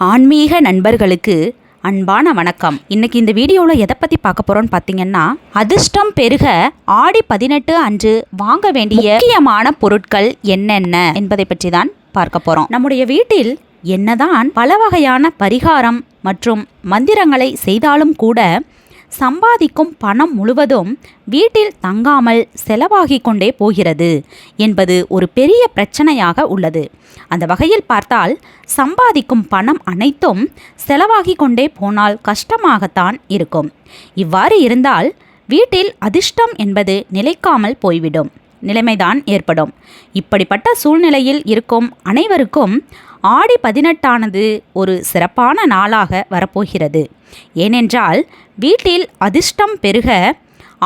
ஆன்மீக நண்பர்களுக்கு அன்பான வணக்கம். இன்னைக்கு இந்த வீடியோவில் எதை பற்றி பார்க்க போகிறோன்னு பார்த்தீங்கன்னா அதிர்ஷ்டம் பெருக ஆடி பதினெட்டு அன்று வாங்க வேண்டிய முக்கியமான பொருட்கள் என்னென்ன என்பதை பற்றி தான் பார்க்க போகிறோம் நம்முடைய வீட்டில் என்னதான் பல வகையான பரிகாரம் மற்றும் மந்திரங்களை செய்தாலும் கூட சம்பாதிக்கும் பணம் முழுவதும் வீட்டில் தங்காமல் செலவாகிக் கொண்டே போகிறது என்பது ஒரு பெரிய பிரச்சனையாக உள்ளது. அந்த வகையில் பார்த்தால் சம்பாதிக்கும் பணம் அனைத்தும் செலவாகி கொண்டே போனால் கஷ்டமாகத்தான் இருக்கும். இவ்வாறு இருந்தால் வீட்டில் அதிர்ஷ்டம் என்பது நிலைக்காமல் போய்விடும். நிலைமைதான் ஏற்படும். இப்படிப்பட்ட சூழ்நிலையில் இருக்கும் அனைவருக்கும் ஆடி பதினெட்டானது ஒரு சிறப்பான நாளாக வரப்போகிறது. ஏனென்றால் வீட்டில் அதிர்ஷ்டம் பெருக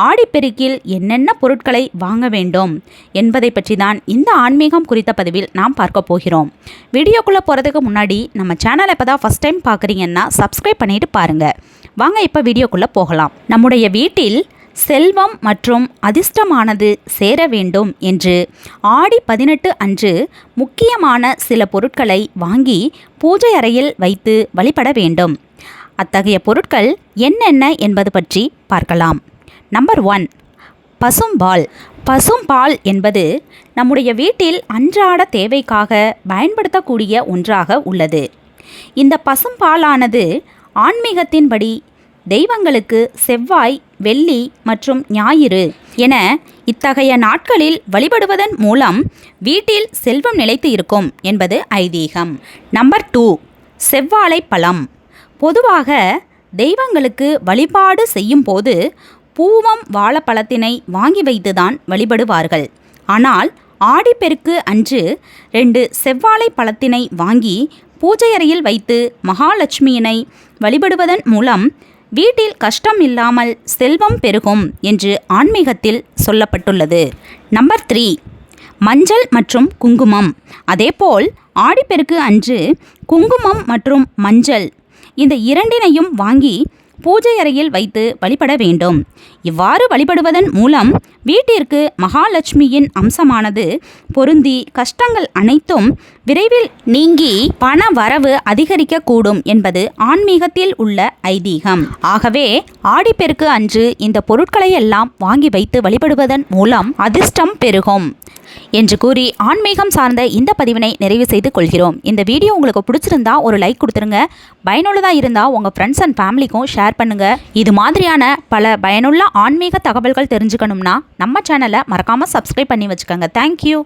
ஆடிப்பெருக்கில் என்னென்ன பொருட்களை வாங்க வேண்டும் என்பதை பற்றி தான் இந்த ஆன்மீகம் குறித்த பதிவில் நாம் பார்க்க போகிறோம். வீடியோக்குள்ளே போகிறதுக்கு முன்னாடி நம்ம சேனலை இப்போ தான் ஃபஸ்ட் டைம் பார்க்குறீங்கன்னா சப்ஸ்கிரைப் பண்ணிட்டு பாருங்கள் வாங்க இப்போ வீடியோக்குள்ளே போகலாம். நம்முடைய வீட்டில் செல்வம் மற்றும் அதிர்ஷ்டமானது சேர வேண்டும் என்று ஆடி பதினெட்டு அன்று முக்கியமான சில பொருட்களை வாங்கி பூஜை அறையில் வைத்து வழிபட வேண்டும். அத்தகைய பொருட்கள் என்னென்ன என்பது பற்றி பார்க்கலாம். நம்பர் ஒன் பசும்பால். பசும்பால் என்பது நம்முடைய வீட்டில் அன்றாட தேவைக்காக பயன்படுத்தக்கூடிய ஒன்றாக உள்ளது. இந்த பசும்பாலானது ஆன்மீகத்தின்படி தெய்வங்களுக்கு செவ்வாய் வெள்ளி மற்றும் ஞாயிறு என இத்தகைய நாட்களில் வழிபடுவதன் மூலம் வீட்டில் செல்வம் நிலைத்து இருக்கும் என்பது ஐதீகம். நம்பர் டூ செவ்வாழை பழம். பொதுவாக தெய்வங்களுக்கு வழிபாடு செய்யும் போது பூவம் வாழைப்பழத்தினை வாங்கி வைத்துதான் வழிபடுவார்கள். ஆனால் ஆடிப்பெருக்கு அன்று ரெண்டு செவ்வாழை பழத்தினை வாங்கி பூஜை அறையில் வைத்து மகாலட்சுமியினை வழிபடுவதன் மூலம் வீட்டில் கஷ்டம் இல்லாமல் செல்வம் பெருகும் என்று ஆன்மீகத்தில் சொல்லப்பட்டுள்ளது. Number three. மஞ்சள் மற்றும் குங்குமம். அதேபோல் ஆடிப்பெருக்கு அன்று குங்குமம் மற்றும் மஞ்சள் இந்த இரண்டினையும் வாங்கி பூஜை அறையில் வைத்து வழிபட வேண்டும். இவ்வாறு வழிபடுவதன் மூலம் வீட்டிற்கு மகாலட்சுமியின் அம்சமானது பொருந்தி கஷ்டங்கள் அனைத்தும் விரைவில் நீங்கி பண வரவு அதிகரிக்கக்கூடும் என்பது ஆன்மீகத்தில் உள்ள ஐதீகம். ஆகவே ஆடிப்பெருக்கு அன்று இந்த பொருட்களை எல்லாம் வாங்கி வைத்து வழிபடுவதன் மூலம் அதிர்ஷ்டம் பெருகும். என்று கூறி ஆன்மீகம் சார்ந்த இந்த பதிவினை நிறைவு செய்து கொள்கிறோம். இந்த வீடியோ உங்களுக்கு பிடிச்சிருந்தா ஒரு லைக் கொடுத்துருங்க. பயனுள்ளதாக இருந்தால் உங்கள் ஃப்ரெண்ட்ஸ் அண்ட் ஃபேமிலிக்கும் ஷேர் பண்ணுங்கள் இது மாதிரியான பல பயனுள்ள ஆன்மீக தகவல்கள் தெரிஞ்சுக்கணும்னா நம்ம சேனலை மறக்காமல் சப்ஸ்கிரைப் பண்ணி வச்சுக்கோங்க. தேங்க்யூ